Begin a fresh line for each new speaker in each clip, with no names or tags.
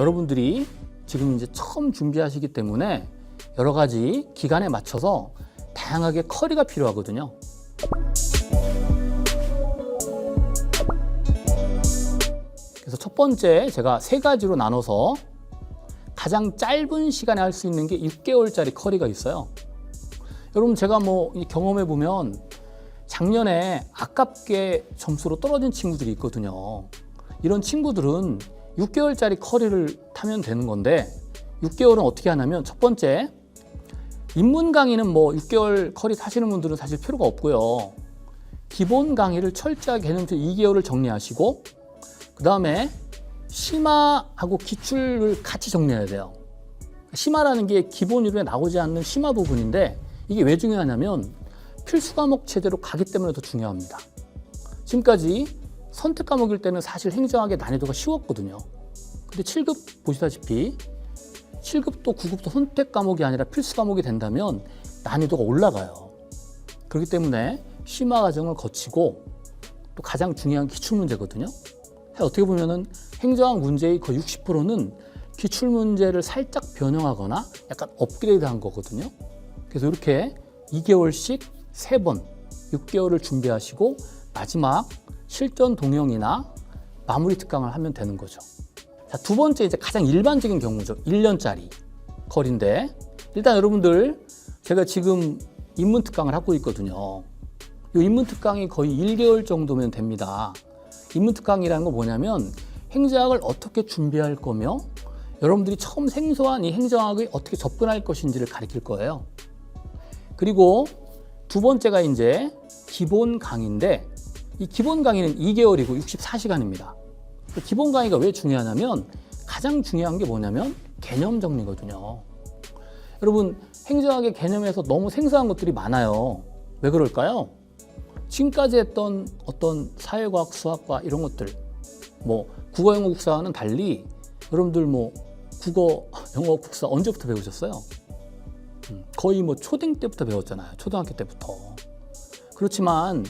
여러분들이 지금 이제 처음 준비하시기 때문에 여러 가지 기간에 맞춰서 다양하게 커리가 필요하거든요. 그래서 첫 번째 제가 세 가지로 나눠서 가장 짧은 시간에 할 수 있는 게 6개월짜리 커리가 있어요. 여러분 제가 뭐 경험해 보면 작년에 아깝게 점수로 떨어진 친구들이 있거든요. 이런 친구들은 6개월짜리 커리를 타면 되는 건데 6개월은 어떻게 하냐면 첫 번째 입문 강의는 뭐 6개월 커리 타시는 분들은 사실 필요가 없고요. 기본 강의를 철저하게 개념적 2개월을 정리하시고 그 다음에 심화하고 기출을 같이 정리해야 돼요. 심화라는 게 기본 이론에 나오지 않는 심화 부분인데 이게 왜 중요하냐면 필수 과목 체제로 가기 때문에 더 중요합니다. 지금까지 선택 과목일 때는 사실 행정학의 난이도가 쉬웠거든요. 근데 7급 보시다시피 7급도 9급도 선택 과목이 아니라 필수 과목이 된다면 난이도가 올라가요. 그렇기 때문에 심화 과정을 거치고 또 가장 중요한 기출 문제거든요. 어떻게 보면은 행정학 문제의 거의 60%는 기출 문제를 살짝 변형하거나 약간 업그레이드한 거거든요. 그래서 이렇게 2개월씩 3번, 6개월을 준비하시고 마지막 실전 동영이나 마무리 특강을 하면 되는 거죠. 자, 두 번째 이제 가장 일반적인 경우죠. 1년짜리 컬인데 일단 여러분들 제가 지금 입문 특강을 하고 있거든요. 이 입문 특강이 거의 1개월 정도면 됩니다. 입문 특강이라는 건 뭐냐면 행정학을 어떻게 준비할 거며 여러분들이 처음 생소한 이 행정학을 어떻게 접근할 것인지를 가르칠 거예요. 그리고 두 번째가 이제 기본 강의인데 이 기본 강의는 2개월이고 64시간입니다. 기본 강의가 왜 중요하냐면 가장 중요한 게 뭐냐면 개념 정리거든요. 여러분 행정학의 개념에서 너무 생소한 것들이 많아요. 왜 그럴까요? 지금까지 했던 어떤 사회과학, 수학과 이런 것들, 뭐 국어, 영어, 국사와는 달리 여러분들 뭐 국어, 영어, 국사 언제부터 배우셨어요? 음, 거의 뭐 초등 때부터 배웠잖아요. 초등학교 때부터. 그렇지만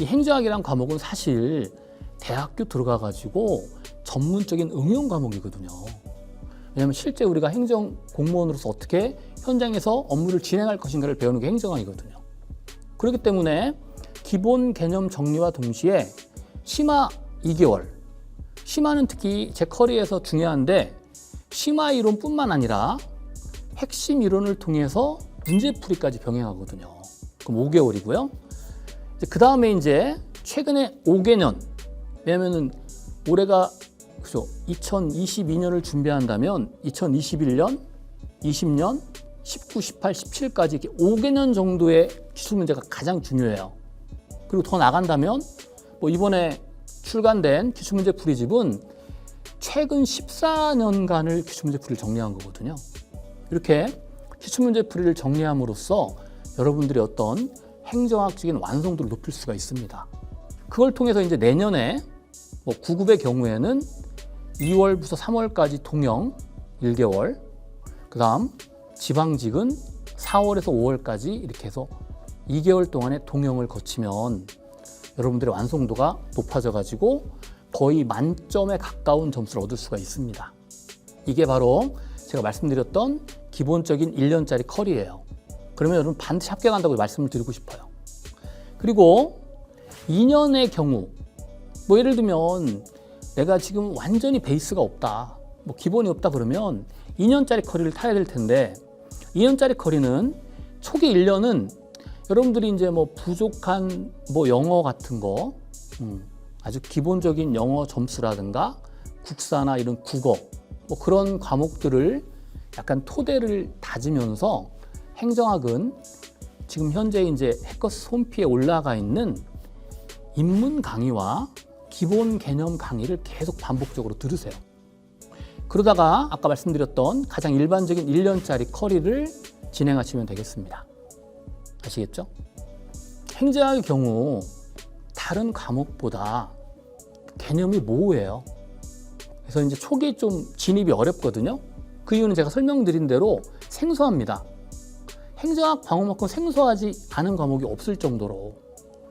이 행정학이란 과목은 사실 대학교 들어가 가지고 전문적인 응용 과목이거든요. 왜냐하면 실제 우리가 행정 공무원으로서 어떻게 현장에서 업무를 진행할 것인가를 배우는 게 행정학이거든요. 그렇기 때문에 기본 개념 정리와 동시에 심화 2개월. 심화는 특히 제 커리에서 중요한데 심화 이론뿐만 아니라 핵심 이론을 통해서 문제풀이까지 병행하거든요. 그럼 5개월이고요. 그 다음에 이제 최근에 5개년. 왜냐면은 올해가 그죠. 2022년을 준비한다면 2021년, 20년, 19, 18, 17까지 이렇게 5개년 정도의 기술 문제가 가장 중요해요. 그리고 더 나간다면 뭐 이번에 출간된 기출문제 풀이집은 최근 14년간을 기출 문제 풀이를 정리한 거거든요. 이렇게 기출 문제 풀이를 정리함으로써 여러분들의 어떤 행정학적인 완성도를 높일 수가 있습니다. 그걸 통해서 이제 내년에 뭐 9급의 경우에는 2월부터 3월까지 통영 1개월, 그 다음 지방직은 4월에서 5월까지 이렇게 해서 2개월 동안의 동영을 거치면 여러분들의 완성도가 높아져 가지고 거의 만점에 가까운 점수를 얻을 수가 있습니다. 이게 바로 제가 말씀드렸던 기본적인 1년짜리 컬이에요. 그러면 여러분 반드시 합격한다고 말씀을 드리고 싶어요. 그리고 2년의 경우, 뭐 예를 들면 내가 지금 완전히 베이스가 없다, 뭐 기본이 없다 그러면 2년짜리 커리를 타야 될 텐데 2년짜리 커리는 초기 1년은 여러분들이 이제 뭐 부족한 뭐 영어 같은 거, 음, 아주 기본적인 영어 점수라든가 국사나 이런 국어, 뭐 그런 과목들을 약간 토대를 다지면서 행정학은 지금 현재 이제 해커스 홈피에 올라가 있는 입문 강의와 기본 개념 강의를 계속 반복적으로 들으세요. 그러다가 아까 말씀드렸던 가장 일반적인 1년짜리 커리를 진행하시면 되겠습니다. 아시겠죠? 행정학의 경우 다른 과목보다 개념이 모호해요. 그래서 이제 초기 좀 진입이 어렵거든요. 그 이유는 제가 설명드린 대로 생소합니다. 행정학 과목만큼 생소하지 않은 과목이 없을 정도로.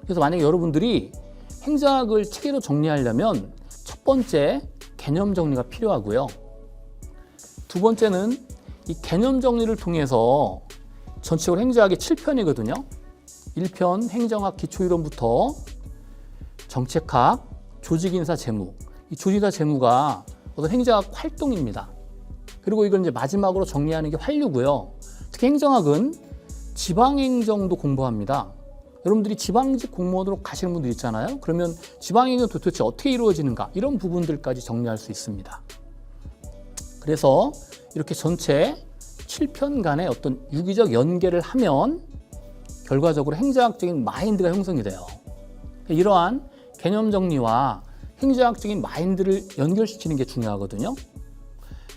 그래서 만약에 여러분들이 행정학을 체계로 정리하려면 첫 번째 개념 정리가 필요하고요. 두 번째는 이 개념 정리를 통해서 전체적으로 행정학이 7편이거든요. 1편 행정학 기초이론부터 정책학, 조직인사 재무. 이 조직인사 재무가 어떤 행정학 활동입니다. 그리고 이걸 이제 마지막으로 정리하는 게 환류고요. 특히 행정학은 지방행정도 공부합니다. 여러분들이 지방직 공무원으로 가시는 분들 있잖아요. 그러면 지방행정 도대체 어떻게 이루어지는가 이런 부분들까지 정리할 수 있습니다. 그래서 이렇게 전체 7편간의 어떤 유기적 연계를 하면 결과적으로 행정학적인 마인드가 형성이 돼요. 이러한 개념 정리와 행정학적인 마인드를 연결시키는 게 중요하거든요.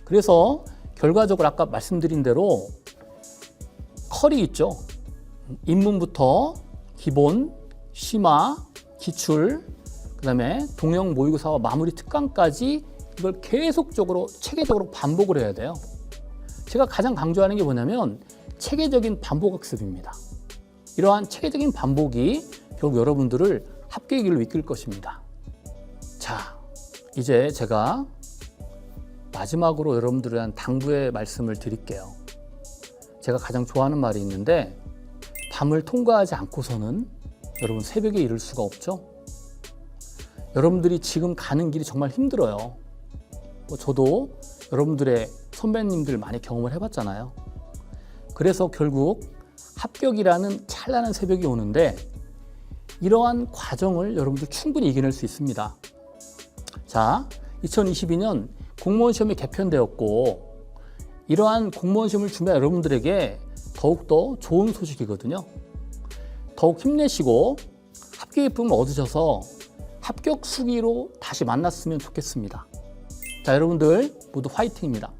그래서 결과적으로 아까 말씀드린 대로 컬이 있죠. 입문부터 기본, 심화, 기출, 그 다음에 동형 모의고사와 마무리 특강까지 이걸 계속적으로 체계적으로 반복을 해야 돼요. 제가 가장 강조하는 게 뭐냐면 체계적인 반복 학습입니다. 이러한 체계적인 반복이 결국 여러분들을 합격의 길로 이끌 것입니다. 자, 이제 제가 마지막으로 여러분들에 대한 당부의 말씀을 드릴게요. 제가 가장 좋아하는 말이 있는데 밤을 통과하지 않고서는 여러분 새벽에 이를 수가 없죠. 여러분들이 지금 가는 길이 정말 힘들어요. 뭐 저도 여러분들의 선배님들 많이 경험을 해봤잖아요. 그래서 결국 합격이라는 찬란한 새벽이 오는데 이러한 과정을 여러분들 충분히 이겨낼 수 있습니다. 자, 2022년 공무원 시험이 개편되었고 이러한 공무원 시험을 준비한 여러분들에게 더욱더 좋은 소식이거든요. 더욱 힘내시고 합격의 품을 얻으셔서 합격 수기로 다시 만났으면 좋겠습니다. 자, 여러분들 모두 화이팅입니다.